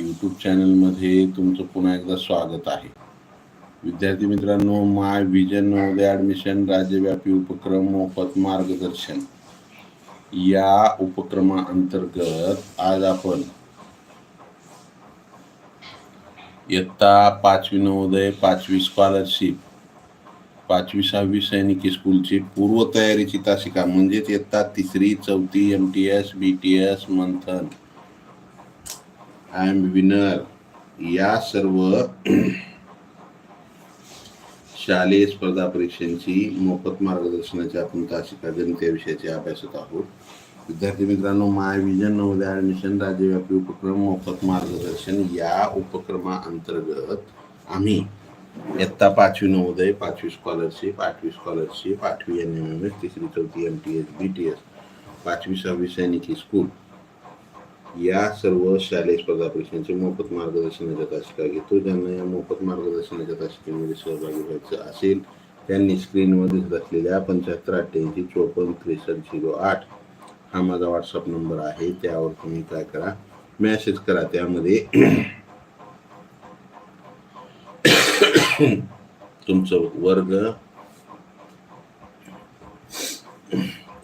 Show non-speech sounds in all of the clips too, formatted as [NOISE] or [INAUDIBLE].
YouTube चॅनलमध्ये तुमचं पुन्हा एकदा स्वागत आहे. विद्यार्थी मित्रांनो माय विजन नवोदय ॲडमिशन राज्यव्यापी उपक्रम मोफत मार्गदर्शन. या उपक्रमाअंतर्गत आज आपण इयत्ता पाचवी नवोदय पाचवी स्कॉलरशिप पाचवी सहावी सैनिकी स्कूलची पूर्वतयारीची तासिका म्हणजेच इयत्ता तिसरी चौथी M T S B T S Manthan. I am winner या सर्व [CLEARS THROAT] शालेय स्पर्धा परीक्षांची मोफत मार्गदर्शनाची आपण तासिका गणित या अभ्यासत आहोत. विद्यार्थी मित्रांनो माय विजन नवोदय ॲडमिशन राज्यव्यापी उपक्रम मोफत मार्गदर्शन या उपक्रमाअंतर्गत आम्ही इयत्ता पाचवी नवोदय पाचवी स्कॉलरशिप आठवी स्कॉलरशिप आठवी एन एम एम एस तिसरी चौथी M T S B T S पाचवी सहावी सैनिकी स्कूल या सर्व शालेय स्पर्धा परीक्षांचे मोफत मार्गदर्शनाच्या तासिका घेतो. ज्यांना या मोफत मार्गदर्शनाच्या तासिकेमध्ये सहभागी व्हायचं असेल त्यांनी स्क्रीनवर दिसत असलेल्या पंच्याहत्तर अठ्ठ्याऐंशी चोपन्न त्रेसष्ट झिरो आठ हा माझा व्हॉट्सअप नंबर आहे. त्यावर तुम्ही काय करा मॅसेज करा. त्यामध्ये तुमचं वर्ग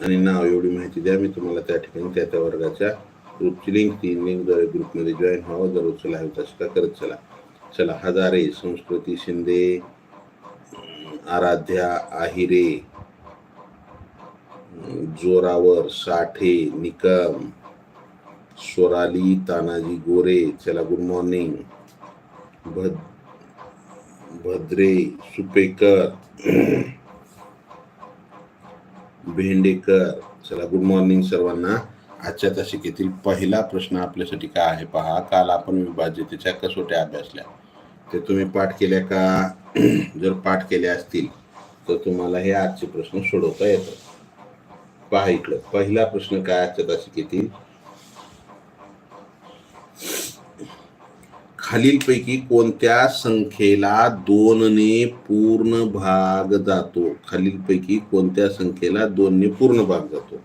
आणि नाव एवढी माहिती द्या. मी तुम्हाला त्या ठिकाणी त्या त्या वर्गाच्या ग्रुपची लिंक तीन लिंकद्वारे ग्रुपमध्ये जॉईन व्हावं दररोज लाईव्ह तासिका करत चला चला हजारे संस्कृती शिंदे आराध्या आहिरे जोरावर साठे निकम स्वराली तानाजी गोरे चला गुड मॉर्निंग भद भद्रे सुपेकर भेंडेकर चला गुड मॉर्निंग सर्वांना आजच्या तासिकेतील पहिला प्रश्न आपल्यासाठी काय आहे पहा. काल आपण विभाज्यतेच्या कसोट्या अभ्यासल्या. ते तुम्ही पाठ केल्या का? [CLEARS THROAT] जर पाठ केल्या असतील तर तुम्हाला हे आजचे प्रश्न सोडवता येतात पहा इकडं. पहिला प्रश्न काय आजच्या तासिकेतील खालीलपैकी कोणत्या संख्येला दोनने पूर्ण भाग जातो? खालीलपैकी कोणत्या संख्येला दोनने पूर्ण भाग जातो?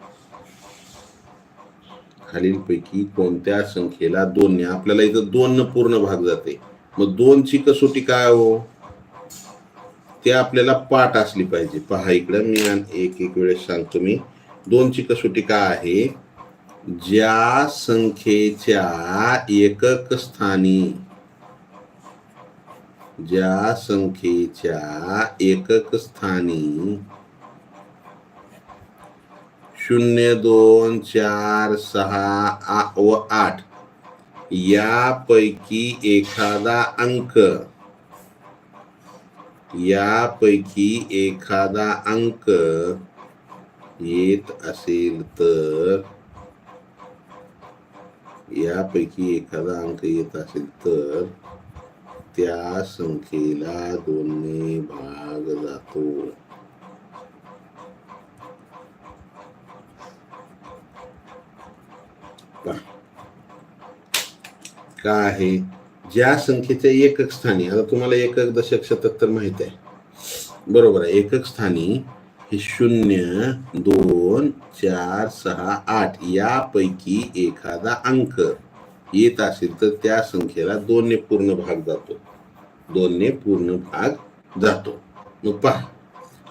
खालीलपैकी कोणत्या संख्येला दोनने आपल्याला इथं दोन पूर्ण भाग जाते. मग दोनची कसोटी काय हो? ते आपल्याला पाठ असली पाहिजे. पहा इकडं मी एक एक वेळेस सांगतो मी. दोनची कसोटी काय आहे? ज्या संख्येच्या एकक स्थानी ज्या संख्येच्या एकक स्थानी शून्य दोन चार सहा आ- व आठ. यापैकी एखादा अंक. यापैकी एखादा अंक येत असेल तर. यापैकी एखादा अंक येत असेल तर त्या संख्येला दोन्ही भाग जातो. पहा. काय आहे? ज्या संख्येच्या एकक स्थानी आता तुम्हाला एकक दशक शतक तर माहीत आहे. बरोबर आहे एकक स्थानी हे शून्य दोन चार सहा आठ यापैकी एखादा अंक येत असेल तर त्या संख्येला दोनने पूर्ण भाग जातो. दोनने पूर्ण भाग जातो. मग पहा.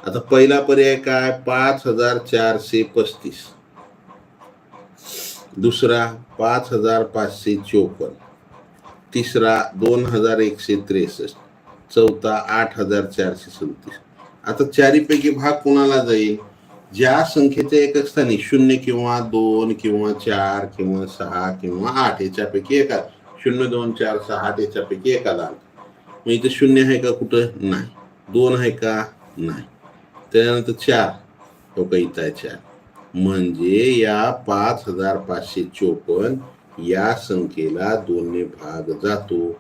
आता पहिला पर्याय काय? पाच हजार चारशे पस्तीस. दुसरा पाच हजार पाचशे चोपन्न. तिसरा दोन हजार एकशे त्रेसष्ट. चौथा आठ हजार चारशे सदतीस. आता चारीपैकी भाग कोणाला जाईल? ज्या संख्येच्या एकक स्थानी शून्य किंवा दोन किंवा चार किंवा सहा किंवा आठ याच्यापैकी एका शून्य दोन चार सहा आठ याच्यापैकी एखादा अंक मग इथं शून्य आहे का कुठं? नाही. दोन आहे का? नाही. त्यानंतर चार. हो का? इथं आहे चार. म्हणजे या पाच हजार पाचशे चोपन्न या संख्येला दोनने भाग जातो.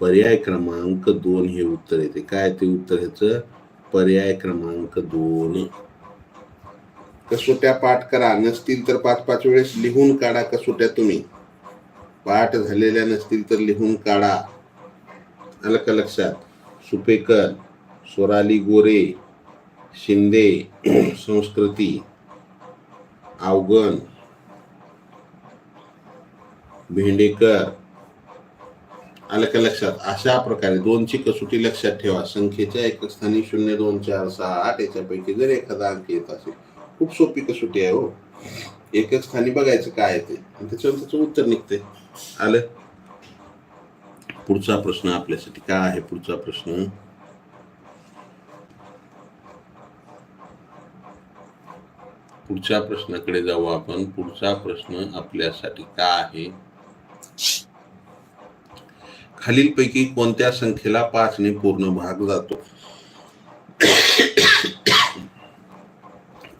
पर्याय क्रमांक दोन हे उत्तर येते. काय ते उत्तर ह्याचं? पर्याय क्रमांक दोन. कसोट्या पाठ करा. नसतील तर पाच पाच वेळेस लिहून काढा कसोट्या तुम्ही. पाठ झालेल्या नसतील तर लिहून काढा. आलं का लक्षात. सुपेकर स्वराली गोरे शिंदे संस्कृती. अवगण भेंडेकर आलं का लक्षात अशा प्रकारे दोनची कसोटी लक्षात ठेवा. संख्येच्या एकक स्थानी शून्य दोन चार सहा आठ याच्यापैकी जर एखादा अंक येत असेल खूप सोपी कसोटी आहे हो. एकक स्थानी बघायचं काय ते. त्याच्यावर त्याचं उत्तर निघते आलं? पुढचा प्रश्न आपल्यासाठी काय आहे? पुढचा प्रश्न. पुढच्या प्रश्नाकडे जाऊ आपण. पुढचा प्रश्न आपल्यासाठी काय आहे? खालीलपैकी कोणत्या संख्येला पाचने पूर्ण भाग जातो?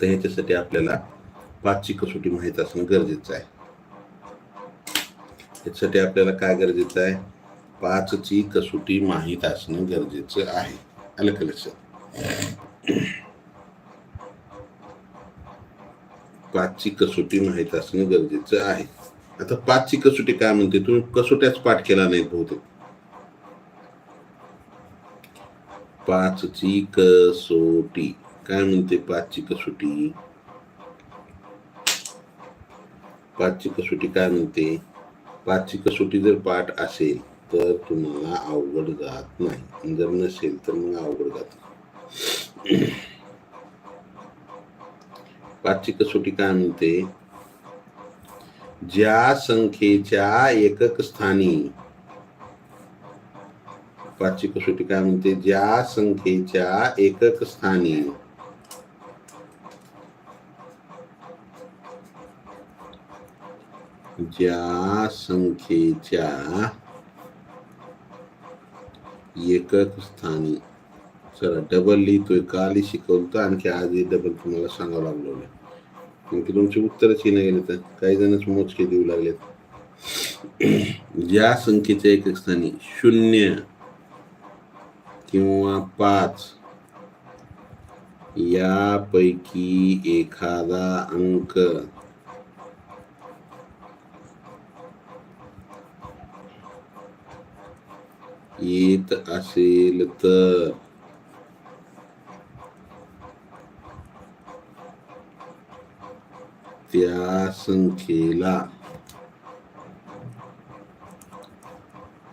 तर ह्याच्यासाठी आपल्याला पाचची कसोटी माहीत असणं गरजेचं आहे. याच्यासाठी आपल्याला काय गरजेचं आहे? पाचची कसोटी माहीत असणं गरजेचं आहे. आलं का लक्षात? पाचची कसोटी माहीत असणं गरजेचं आहे. आता पाचची कसोटी काय म्हणते? तुम्ही कसोट्याच पाठ केला नाही बहुतेक. पाचची कसोटी. काय म्हणते पाचची कसोटी? पाचची कसोटी काय म्हणते? पाचची कसोटी जर पाठ असेल तर तुम्हाला अवघड जात नाही. जर नसेल तर मग अवघड जात पाचची कसोटी काय म्हणते? ज्या संख्येच्या एकक स्थानी. पाचची कसोटी काय म्हणते? ज्या संख्येच्या एकक स्थानी. ज्या संख्येच्या एकक स्थानी. चला डबल लिहितोय काल शिकवतो आणखी आज डबल तुम्हाला सांगावं लागलो की तुमची उत्तरच येणं गेले तर काही जणच मोजके देऊ लागलेत. ज्या संख्येच्या एकक स्थानी शून्य किंवा पाच यापैकी एखादा अंक येत असेल तर त्या संख्येला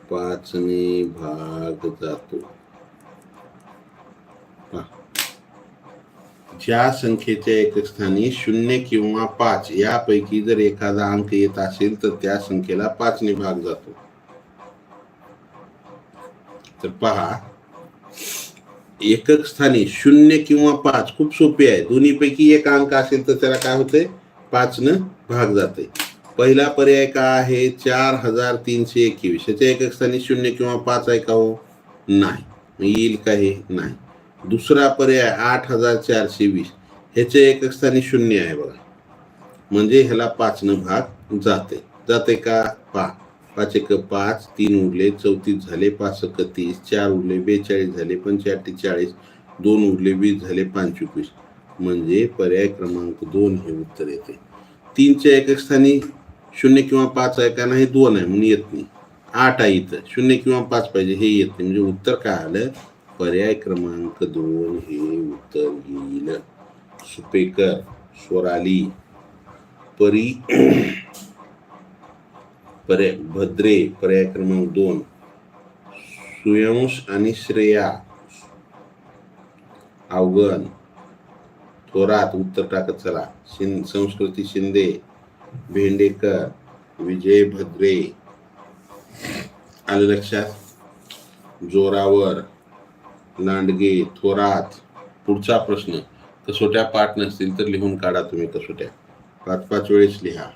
पाचने भाग जातो. ज्या संख्येच्या एकक स्थानी शून्य किंवा पाच यापैकी जर एखादा अंक येत असेल तर त्या संख्येला पाचने भाग जातो. तर पहा एकक स्थानी शून्य किंवा पाच खूप सोपे आहे. दोन्ही पैकी एक अंक असेल तर त्याला काय होते पाचनं भाग जाते पहिला पर्याय काय आहे? चार हजार तीनशे एकवीस. याच्या एकक स्थानी शून्य किंवा पाच आहे का हो? नाही. येईल का हे? नाही. दुसरा पर्याय आठ हजार चारशे वीस. ह्याच्या एकक स्थानी शून्य आहे बघा. म्हणजे ह्याला पाचनं भाग जाते जाते का? पा पाच एक पाच तीन उरले चौतीस झाले पाच एक तीस चार उरले बेचाळीस झाले पंच्याहत्तर चाळीस दोन उरले वीस झाले पंचवीस. म्हणजे पर्याय क्रमांक दोन हे उत्तर येते. तीनच्या एकक स्थानी शून्य किंवा पाच आहे का नाही? दोन आहे म्हणून येत नाही. आठ आहे इथं. शून्य किंवा पाच पाहिजे हे येत नाही. म्हणजे उत्तर काय आलं? पर्याय क्रमांक दोन हे उत्तर येईल. सुपेकर स्वराली परी पर्याय भद्रे पर्याय क्रमांक दोन. सुयंश आणि श्रेया अवगण. थोरात उत्तर टाकत चला शिं संस्कृती शिंदे भेंडेकर विजय भद्रे आलं लक्षात जोरावर लांडगे थोरात पुढचा प्रश्न कसोट्या पाठ नसतील तर लिहून काढा तुम्ही कसोट्या. पाच पाच वेळेस लिहा.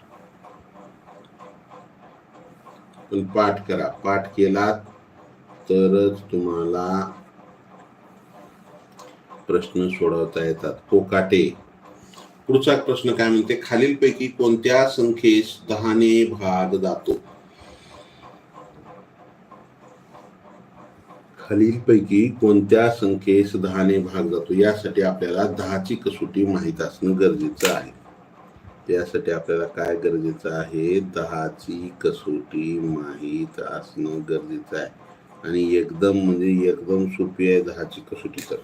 पण पाठ करा. पाठ केलात तरच तुम्हाला प्रश्न सोडवता येतात. कोकाटे पुढचा प्रश्न काय म्हणते? खालीलपैकी कोणत्या संख्येस दहाने भाग जातो? खालीलपैकी कोणत्या संख्येस दहाने भाग जातो? यासाठी आपल्याला दहाची कसोटी माहीत असणं गरजेचं आहे. त्यासाठी आपल्याला काय गरजेचं आहे? दहाची कसोटी माहीत असणं गरजेचं आहे. आणि एकदम म्हणजे एकदम सोपी आहे दहाची कसोटी तर.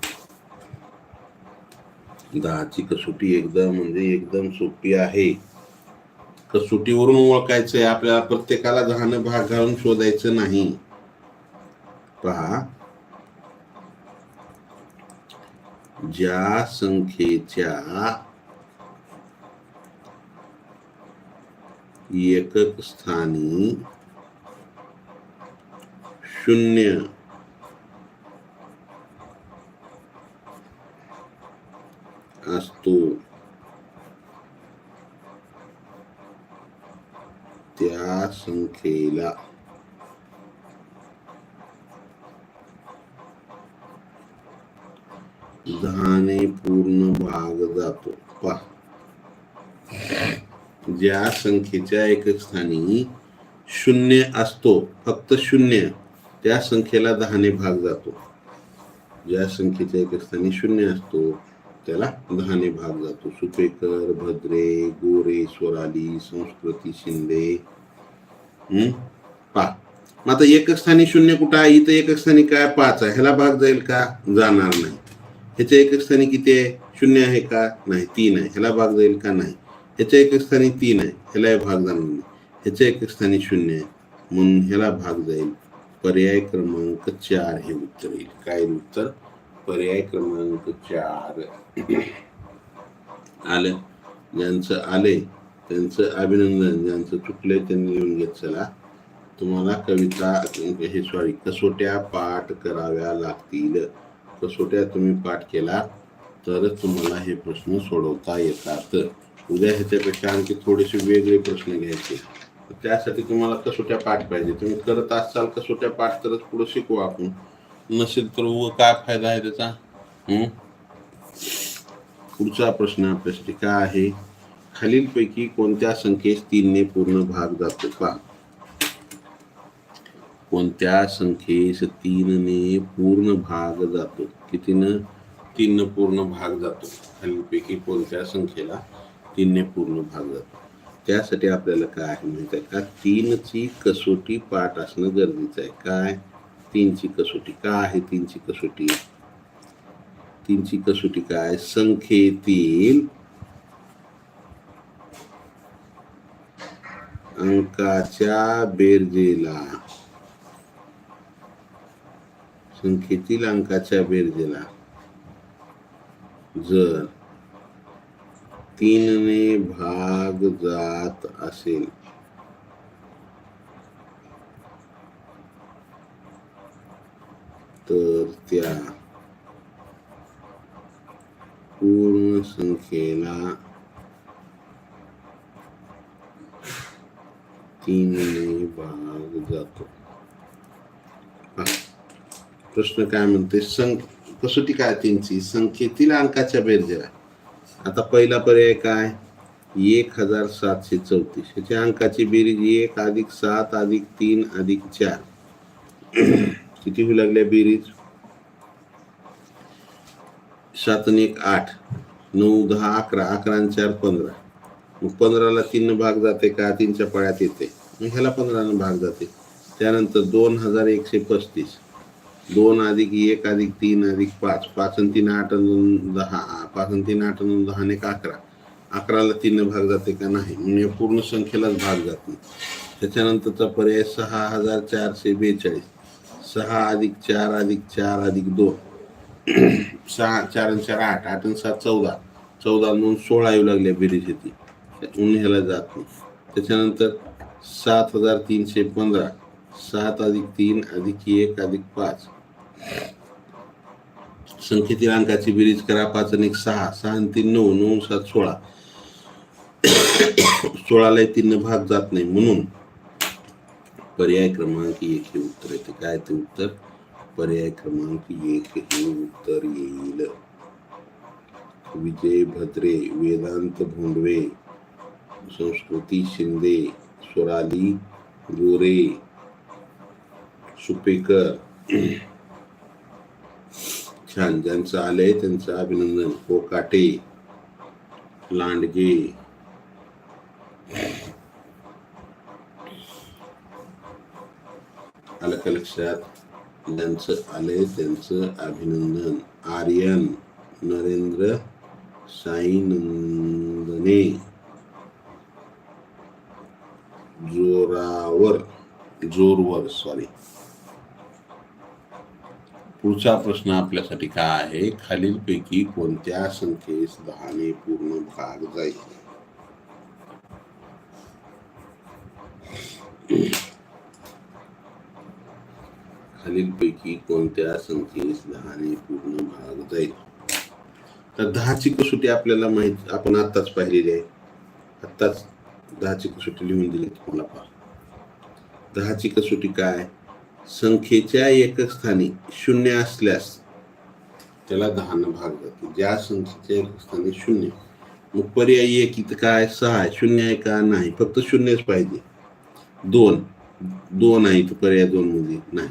दहाची कसोटी एकदम म्हणजे एकदम सोपी आहे. कसोटीवरून ओळखायचं आहे आपल्याला प्रत्येकाला दहानं भाग घालून शोधायचं नाही. पहा. ज्या संख्येच्या एकक स्थानी शून्य असतो त्या संख्येला दहाने पूर्ण भाग जातो पा ज्या संख्येच्या एकक स्थानी शून्य असतो फक्त शून्य त्या संख्येला दहाने भाग जातो ज्या संख्येच्या एकक स्थानी शून्य असतो त्याला दहाने भाग जातो. सुपेकर भद्रे गोरे स्वराली संस्कृती शिंदे. हम्म? पा मग आता एकक स्थानी शून्य कुठं आहे? इथं एकक स्थानी काय? पाच आहे. ह्याला भाग जाईल का? जाणार नाही. ह्याच्या एकक स्थानी किती आहे? शून्य आहे का? नाही. तीन आहे. ह्याला भाग जाईल का? नाही. ह्याच्या एकक स्थानी तीन आहे. ह्याला भाग जाणार नाही. ह्याच्या एकक स्थानी शून्य आहे. म्हणून ह्याला भाग जाईल. पर्याय क्रमांक चार हे उत्तर येईल. काय उत्तर? पर्याय क्रमांक चार. आलं. ज्यांचं आले त्यांचं अभिनंदन ज्यांचं चुकलंय त्यांनी लिहून घेत चला. तुम्हाला कविता हे सॉरी कसोट्या पाठ कराव्या लागतील. कसोट्या तुम्ही पाठ केला तरच तुम्हाला हे प्रश्न सोडवता येतात. उद्या ह्याच्यापेक्षा आणखी थोडेसे वेगळे प्रश्न घ्यायचे. त्यासाठी तुम्हाला कसोट्या पाठ पाहिजे. तुम्ही करत असाल कसोट्या पाठ करत पुढे शिकू आपण. नसेल तर उगं काय फायदा आहे त्याचा? पुढचा प्रश्न आपल्यासाठी काय आहे? खालीलपैकी कोणत्या संख्येस तीनने पूर्ण भाग जातो का? कोणत्या संख्येस तीनने पूर्ण भाग जातो? कितीनं? तीन पूर्ण भाग जातो. खालीलपैकी कोणत्या संख्येला तीनने पूर्ण भाग जातो? त्यासाठी आपल्याला काय आहे माहिती आहे का? तीनची कसोटी पाठ असणं गरजेचं आहे. काय? तीनची कसोटी का आहे तीनची कसोटी? तीनची कसोटी काय? संख्येतील अंकाच्या बेरजेला. संख्येतील अंकाच्या बेरजेला. जर तीनने भाग जात असेल तर त्या पूर्ण संख्येला तीनने भाग जातो प्रश्न काय म्हणते संख कसोटी काय तीनची संख्येतील अंकाच्या बेरजेला आता पहिला पर्याय काय एक हजार सातशे चौतीस ह्याच्या अंकाची बेरीज एक अधिक सात अधिक तीन अधिक चार किती होऊ लागल्या बेरीज? सात आणि एक आठ. नऊ दहा अकरा. अकरा आणि चार पंधरा. मग पंधराला तीन भाग जाते का? तीनच्या पळ्यात येते. मग ह्याला पंधरानं भाग जाते. त्यानंतर दोन हजार एकशे पस्तीस. दोन अधिक एक अधिक तीन अधिक पाच. पाच आणि तीन आठ आणि दहा. पाच आणि तीन आठ अजून दहा आणि एक अकरा. अकराला तीन भाग जाते का? नाही. म्हणजे पूर्ण संख्येलाच भाग जात नाही. त्याच्यानंतरचा पर्याय सहा हजार चारशे बेचाळीस. सहा अधिक चार अधिक चार अधिक दोन. [CLEARS THROAT] सहा चार आणि चार आठ आठ आणि सात चौदा. चौदा दोन सोळा येऊ लागल्या बेरीज येते. ऊन जात नाही. त्याच्यानंतर सात हजार तीनशे पंधरा. सात अधिक तीन अधिक एक अधिक पाच. संख्येतील अंकाची बेरीज करा पाच आणि एक सहा. सहा आणि तीन नऊ नऊ सात सोळा. [CLEARS THROAT] सोळाला तीन भाग जात नाही. म्हणून पर्याय क्रमांक एक हे उत्तर येते काय ते उत्तर? पर्याय क्रमांक एक हे उत्तर येईल. विजय भद्रे वेदांत भोंडवे संस्कृती शिंदे स्वराली गोरे सुपेकर. छान ज्यांचं आलंय त्यांचं अभिनंदन. कोकाटे लांडगे आलं लक्षात ज्यांचं आले त्यांचं अभिनंदन. आर्यन नरेंद्र साईनंदने जोरावर जोरवर सॉरी पुढचा प्रश्न आपल्यासाठी काय आहे? खालीलपैकी कोणत्या संख्येस दहाने पूर्ण भाग जाईल? खालीलपैकी कोणत्या संख्येस दहाने पूर्ण भाग जाईल तर दहाची कसोटी आपल्याला माहीत आपण आत्ताच पाहिलेली आहे. आत्ताच दहाची कसोटी लिहून दिली तुम्हाला पहा. दहाची कसोटी काय? संख्येच्या एकक स्थानी शून्य असल्यास त्याला दहानं भाग जाते ज्या संख्येच्या एकक स्थानी शून्य. मग पर्यायी एक इथं काय? सहा. आहे शून्य आहे का? नाही. फक्त शून्यच पाहिजे. दोन. दोन आहे इथं पर्याय दोन मध्ये. नाही.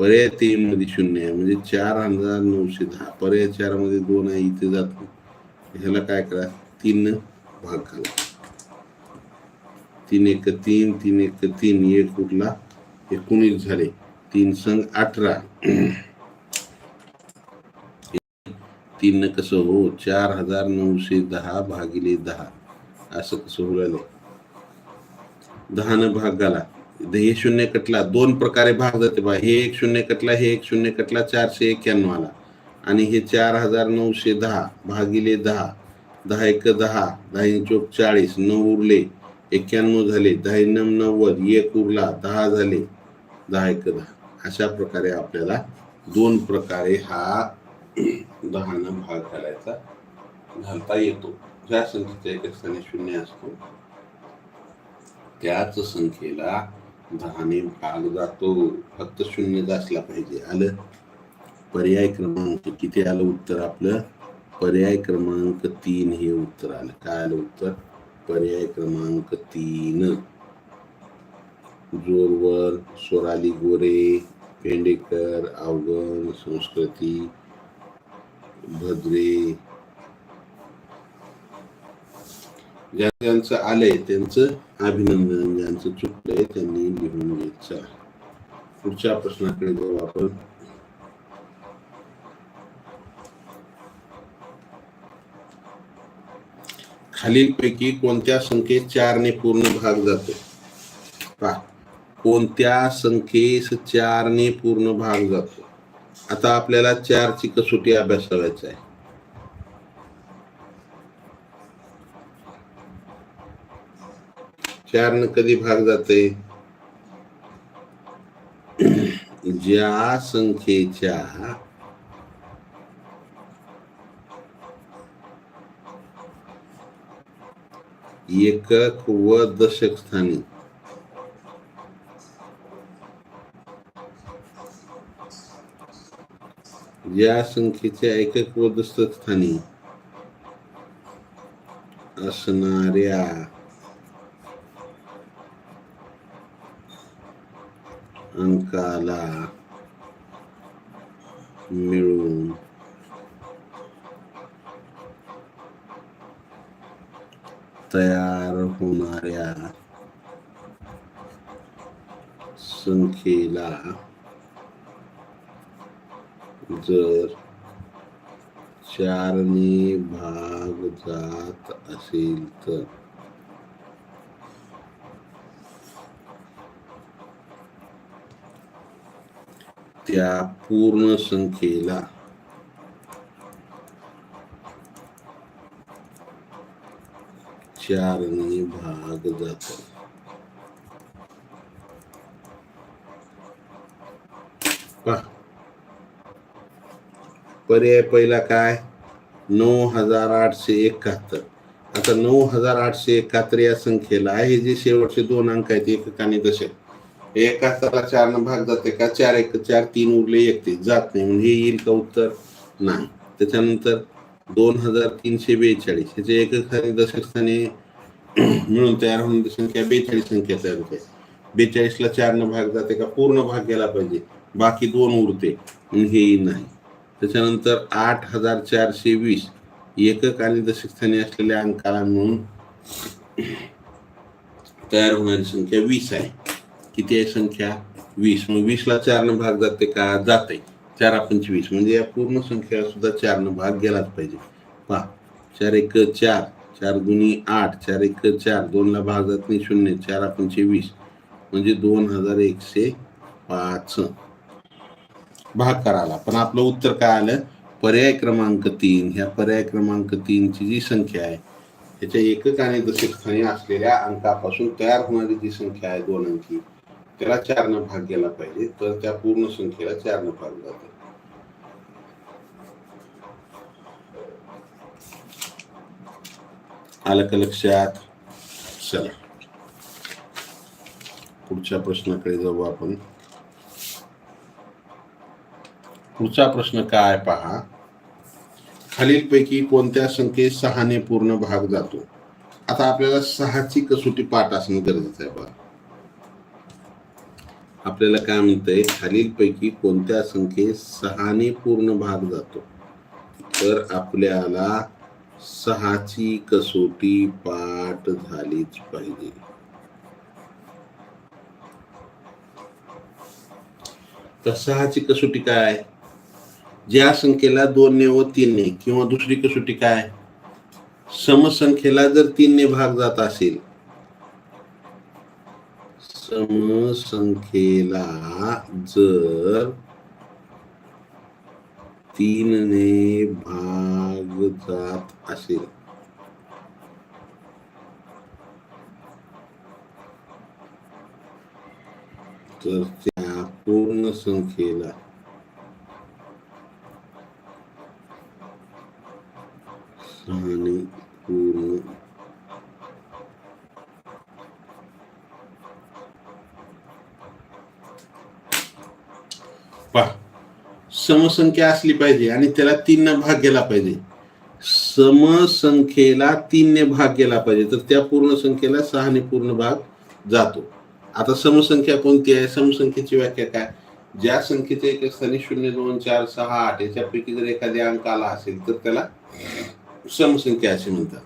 पर्याय तीन मध्ये शून्य आहे. म्हणजे चार हजार नऊशे दहा. पर्याय चारमध्ये दोन आहे इथे जातो ह्याला काय करा? तीन भाग घाला तीन एक तीन तीन एक तीन. एक उरला एकोणीस झाले. तीन संघ अठरा. तीन कसं हो? चार हजार नऊशे दहा भागिले दहा. असं कसं हो राहिलं न भाग घाला. हे शून्य कटला दोन प्रकारे भाग जाते बा हे एक शून्य कटला हे एक शून्य कटला चारशे एक्क्याण्णव आला. आणि हे चार हजार नऊशे दहा भागिले दहा दहा एक दहा दहा चोक चाळीस नऊ उरले एक्क्याण्णव झाले दहा नम नव्वद एक उरला दहा झाले दहा एक दहा. अशा प्रकारे आपल्याला दोन प्रकारे हा दहानं भाग घालायचा घालता येतो. ज्या संख्येच्या एक स्थानी शून्य असतो त्याच संख्येला दहाने भाग जातो फक्त शून्य असला पाहिजे. आलं पर्याय क्रमांक किती आलं उत्तर आपलं? पर्याय क्रमांक तीन हे उत्तर आलं. काय आलं उत्तर? पर्याय क्रमांक तीन. जोरवर सोराली गोरे पेंडेकर अवगण संस्कृती भद्रे ज्या ज्यांचं आलंय त्यांचं अभिनंदन ज्यांचं चुकलंय त्यांनी लिहून घ्यायचं पुढच्या प्रश्नाकडे जाऊ आपण. खालीलपैकी कोणत्या संख्येत चारने पूर्ण भाग जातो? पहा कोणत्या संख्येस चारने पूर्ण भाग जातो? आता आपल्याला चारची कसोटी अभ्यासावायची आहे चारनं कधी भाग जाते? ज्या संख्येच्या एकक व दशक स्थानी. या संख्येच्या एकक व दशक स्थानी असणाऱ्या अंकाला मिळून तयार होणाऱ्या संख्येला जर चारने भाग जात असेल तर त्या पूर्ण संख्येला. चारने भाग जातो. पहा. पर्याय पहिला काय? नऊ हजार आठशे एकाहत्तर. आता नऊ हजार आठशे एकाहत्तर या संख्येला हे जे शेवटचे दोन अंक आहेत एकक आणि दशक. एका चार चारनं भाग जाते का? चार एक चार तीन उरले एक ते जात नाही. म्हणजे हे येईल का उत्तर? नाही. त्याच्यानंतर दोन हजार तीनशे बेचाळीस. ह्याचे एक आणि दशक स्थानी मिळून तयार होणारी संख्या बेचाळीस संख्या तयार होते. बेचाळीसला चार न भाग जाते का? पूर्ण भाग गेला पाहिजे. बाकी दोन उरते. हेही नाही. त्याच्यानंतर आठ हजार चारशे वीस. एकक आणि दशक स्थानी असलेल्या अंकाला मिळून तयार होणारी संख्या वीस आहे. किती आहे संख्या? वीस. मग वीसला चारनं भाग जाते का? जाते चार पंचवीस म्हणजे या पूर्ण संख्या सुद्धा चारनं भाग गेलाच पाहिजे. पहा. चार एक चार. चार गुणी आठ. चार एक चार. दोनला भाग जात नाही शून्य. चार पंचवीस म्हणजे दोन हजार एकशे पाच. भाग कराला पण आपलं उत्तर काय आलं? पर्याय क्रमांक तीन. ह्या पर्याय क्रमांक तीनची जी संख्या आहे त्याच्या एकक आणि दशक स्थानी असलेल्या अंकापासून तयार होणारी जी संख्या आहे दोन अंकी त्याला चारनं भाग गेला पाहिजे. तर त्या पूर्ण संख्येला चारनं भाग जातो. आलं का लक्षात? चला. पुढच्या प्रश्नाकडे जाऊ आपण. पुढचा प्रश्न काय पहा? खालीलपैकी कोणत्या संख्येत सहाने पूर्ण भाग जातो? आता आपल्याला सहाची कसोटी पाठ असणं गरजेचं आहे बघा. आपल्याला काय म्हणतंय खालीलपैकी कोणत्या संख्येत सहाने पूर्ण भाग जातो? तर आपल्याला सहाची कसोटी पाठ झालीच पाहिजे. तर सहाची कसोटी काय ज्या संख्येला दोनने व तीनने किंवा दुसरी कसोटी काय समसंख्येला जर तीनने भाग जात असेल समसंख्येला जर तीनने भाग जात असेल. तर त्या पूर्ण संख्येला सहाने पूर्ण पहा. समसंख्या असली पाहिजे आणि त्याला तीन भाग गेला पाहिजे. समसंख्येला तीनने भाग गेला पाहिजे. तर त्या पूर्ण संख्येला सहाने पूर्ण भाग जातो. आता समसंख्या कोणती आहे? समसंख्येची व्याख्या काय? ज्या संख्येचे एक स्थानी शून्य दोन चार सहा आठ याच्यापैकी जर एखाद्या अंक आला असेल तर त्याला समसंख्या असे म्हणतात.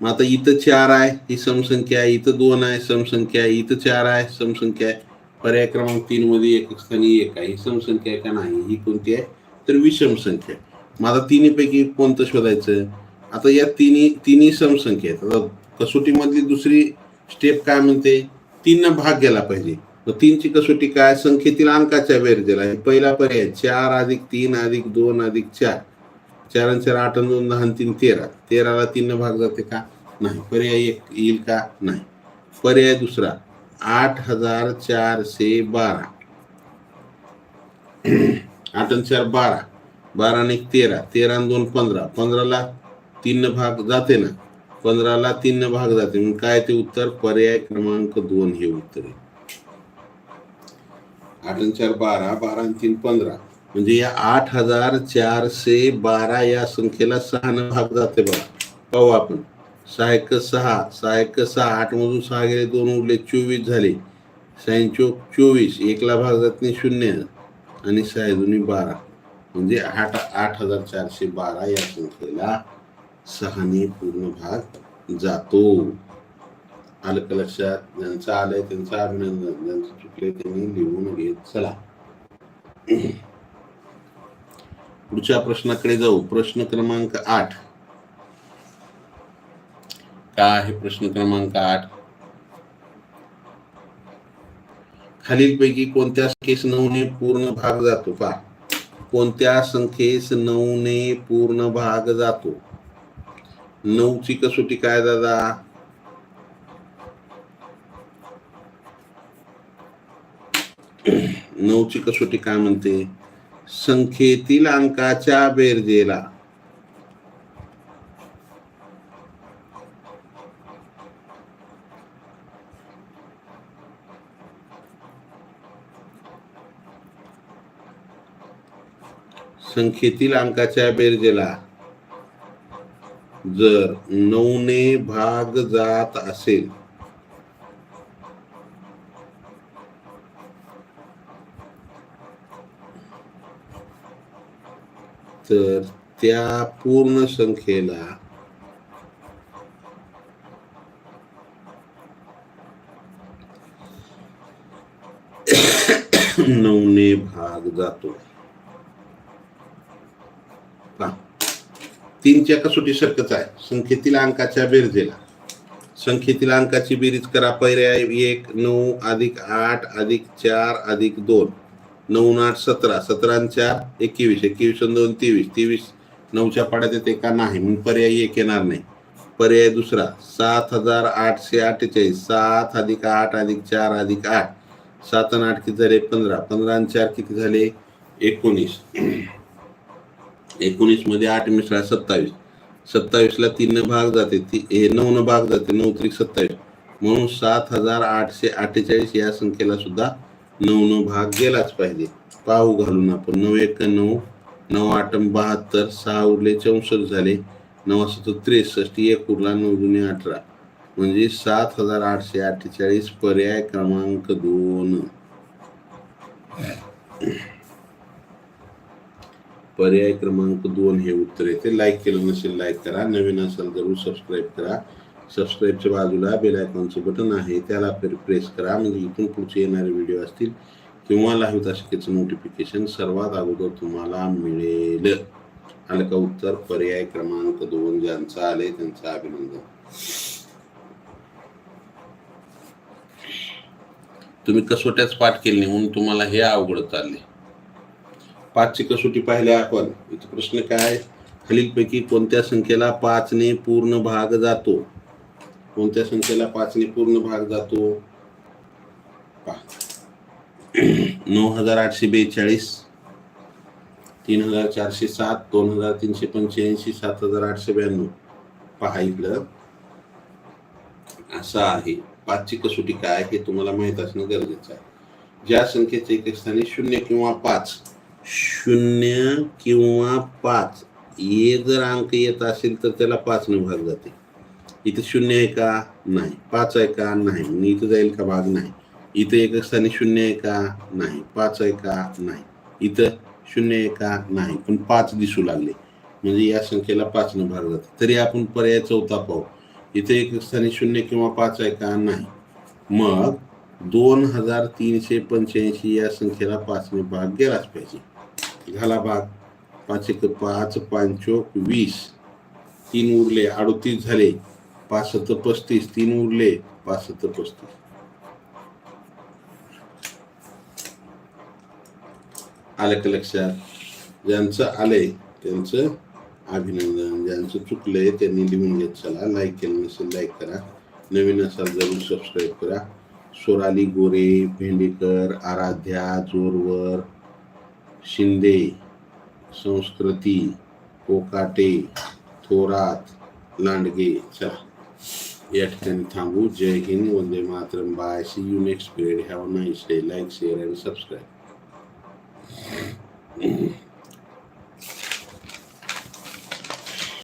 मग आता इथं चार आहे ही समसंख्या आहे. इथं दोन आहे समसंख्या आहे. इथं चार आहे समसंख्या आहे. पर्याय क्रमांक तीन मध्ये एक स्थानी एक आहे. ही समसंख्या आहे का नाही? ही कोणती आहे? तर विषम संख्या. आहे. तिन्हीपैकी कोणतं शोधायचं? आता या तिन्ही तिन्ही समसंख्या आहेत. आता कसोटीमधली दुसरी स्टेप काय म्हणते? तीन भाग गेला पाहिजे. मग तीनची कसोटी काय? संख्येतील अंकाच्या बेरजेला आहे. पहिला पर्याय चार अधिक तीन अधिक दोन अधिक चार. चार आणि चार आठ दोन दहा आणि तीन तेरा. तेराला तीन भाग जाते का? नाही. पर्याय एक येईल का? नाही. पर्याय दुसरा आठ हजार चारशे बारा. [CLEARS THROAT] आठ आणि चार बारा. बारा आणि एक तेरा. तेरा आणि दोन पंधरा. पंधराला तीन भाग जाते ना? पंधराला तीन भाग जाते. मग काय ते उत्तर? पर्याय क्रमांक दोन हे उत्तर आहे. आठ आणि चार बारा. बारा आणि तीन पंधरा. म्हणजे या आठ हजार चारशे बारा या संख्येला सहा भाग जाते बघा. पाहू आपण. सहा एक सहा सहा एक सहा आठ मधून सहा गेले दोन उरले चोवीस झाले. सहा चोक चोवीस एकला भाग जात नाही शून्य आणि सहा दोन्ही बारा. म्हणजे आठ आठ हजार चारशे बारा या संख्येला सहाने पूर्ण भाग जातो. आलं का लक्षात? ज्यांचं आलंय त्यांचं अभिनंदन. ज्यांचं चुकले त्यांनी लिहून घेत चला. पुढच्या प्रश्नाकडे जाऊ. प्रश्न क्रमांक आठ. काय आहे प्रश्न क्रमांक आठ? खालीलपैकी कोणत्या संख्येस नऊने पूर्ण भाग जातो का? कोणत्या संख्येस नऊने पूर्ण भाग जातो? नऊची कसोटी काय दादा? नऊची कसोटी काय म्हणते? संख्येतील अंकाच्या बेरजेला. संख्येतील अंकाच्या बेरजेला जर नऊने भाग जात असेल तर त्या पूर्ण संख्येला [COUGHS] नऊने भाग जातो पहा. तीनच्या कसोटी सारखंच आहे. संख्येतील अंकाच्या बेरजेला. संख्येतील अंकाची बेरीज करा. पर्याय एक नऊ अधिक आठ अधिक चार अधिक दोन. नऊ आठ सतरा. सतरा चार एकवीस. एकवीस दोन तेवीस. तेवीस नऊच्या पाड्यात येते का? नाही. म्हणून पर्याय एक येणार नाही. पर्याय दुसरा. सात हजार आठशे अठ्ठेचाळीस. सात अधिक आठ अधिक चार अधिक आठ. सात आणि आठ किती झाले? पंधरा. पंधरा चार किती झाले? एकोणीस. एकोणीसमध्ये आठ मिसळा सत्तावीस. सत्तावीसला तीन भाग जाते ती हे नऊ न भाग जाते नऊ त्रिक सत्तावीस. म्हणून सात हजार आठशे अठ्ठेचाळीस या संख्येला सुद्धा नऊ न भाग गेलाच पाहिजे. पाहू घालून आपण. नऊ एक नऊ नऊ आठ बहात्तर सहा उरले चौसष्ट झाले. नऊ असं त्रेसष्ट एक उरला नऊ जुने अठरा. म्हणजे सात हजार आठशे अठ्ठेचाळीस पर्याय क्रमांक दोन. पर्याय क्रमांक दोन हे उत्तर येते. लाईक केलं नसेल लाईक करा. नवीन असेल जरूर सबस्क्राईब करा. सबस्क्राईबच्या बाजूला बेल आयकॉनचं बटन आहे. त्याला प्रेस करा. म्हणजे इथून पुढचे येणारे व्हिडिओ असतील किंवा लाईव्ह तासिकेचं नोटिफिकेशन सर्वात अगोदर तुम्हाला मिळेल. आलं का उत्तर? पर्याय क्रमांक दोन ज्यांचं आले त्यांचं अभिनंदन. तुम्ही कसोट्याच पाठ केली म्हणून तुम्हाला हे अवघड चालले पाचची कसोटी पाहिल्या आपण. इथे प्रश्न काय? खालीलपैकी कोणत्या संख्येला पाचने पूर्ण भाग जातो? कोणत्या संख्येला पाचने पूर्ण भाग जातो? नऊ हजार आठशे बेचाळीस तीन हजार चारशे सात दोन हजार तीनशे पंच्याऐंशी सात हजार आठशे ब्याण्णव. पहा इकडं. असं आहे. पाचची कसोटी काय हे तुम्हाला माहीत असणं गरजेचं आहे. ज्या संख्येचे एक स्थानी शून्य किंवा पाच शून्य किंवा पाच. हे जर अंक येत असेल तर त्याला पाचने भाग जाते इथे शून्य आहे का? नाही. पाच आहे का? नाही. मग इथं जाईल का? भाग नाही. इथं एक स्थानी शून्य आहे का? नाही. पाच आहे का? नाही. इथं शून्य आहे का? नाही. पण पाच दिसू लागले. म्हणजे या संख्येला पाचने भाग जाते तरी आपण पर्याय चौथा पाहू. इथे एक स्थानी शून्य किंवा पाच आहे का? नाही. मग दोन हजार तीनशे पंच्याऐंशी या संख्येला पाचने भाग गेलाच पाहिजे. झाला बाद पाच एक पाच पांचोक वीस तीन उरले अडतीस झाले पाच सत पस्तीस तीन उरले पाच सत पस्तीस. आलं का लक्षात? ज्यांचं आलंय त्यांचं अभिनंदन. ज्यांचं चुकलंय त्यांनी लिहून घेत चला. लाईक केलं नसेल लाईक करा. नवीन असाल जरूर सबस्क्राईब करा. सोराली गोरे भेंडेकर आराध्या जोरवर. शिंदे संस्कृती कोकाटे थोरात लांडगे चला. या ठिकाणी थांबू. जय हिंद वंदे Mataram. Bye see you next period have nice day like share and subscribe